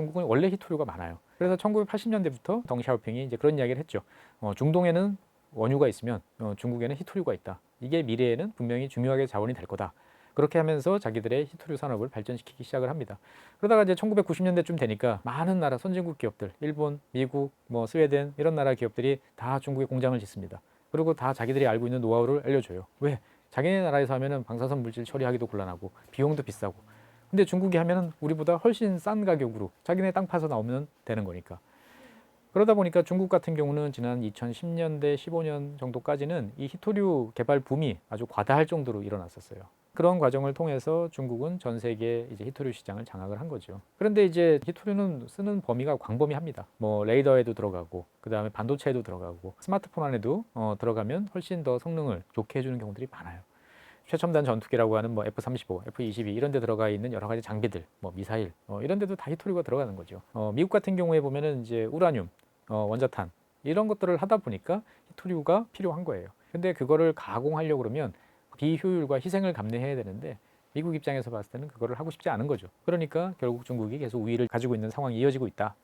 중국은 원래 히토류가 많아요. 그래서 1980년대부터 덩샤오핑이 이제 그런 이야기를 했죠. 어, 중동에는 원유가 있으면 어, 중국에는 히토류가 있다. 이게 미래에는 분명히 중요하게 자원이 될 거다. 그렇게 하면서 자기들의 히토류 산업을 발전시키기 시작을 합니다. 그러다가 이제 1990년대쯤 되니까 많은 나라 선진국 기업들, 일본, 미국, 뭐 스웨덴 이런 나라 기업들이 다 중국에 공장을 짓습니다. 그리고 다 자기들이 알고 있는 노하우를 알려줘요. 왜? 자기네 나라에서 하면은 방사선 물질 처리하기도 곤란하고 비용도 비싸고. 근데 중국이 하면은 우리보다 훨씬 싼 가격으로 자기네 땅 파서 나오면 되는 거니까. 그러다 보니까 중국 같은 경우는 지난 2010년대 15년 정도까지는 이 히토류 개발 붐이 아주 과다할 정도로 일어났었어요. 그런 과정을 통해서 중국은 전 세계 이제 히토류 시장을 장악을 한 거죠. 그런데 이제 히토류는 쓰는 범위가 광범위합니다. 뭐 레이더에도 들어가고 그다음에 반도체에도 들어가고 스마트폰 안에도 어, 들어가면 훨씬 더 성능을 좋게 해주는 경우들이 많아요. 최첨단 전투기라고 하는 뭐 F-35, F-22 이런 데 들어가 있는 여러 가지 장비들, 뭐 미사일 어, 이런 데도 다 히토류가 들어가는 거죠. 어, 미국 같은 경우에 보면은 이제 우라늄, 어, 원자탄 이런 것들을 하다 보니까 히토류가 필요한 거예요. 근데 그거를 가공하려고 그러면 비효율과 희생을 감내해야 되는데 미국 입장에서 봤을 때는 그거를 하고 싶지 않은 거죠. 그러니까 결국 중국이 계속 우위를 가지고 있는 상황이 이어지고 있다.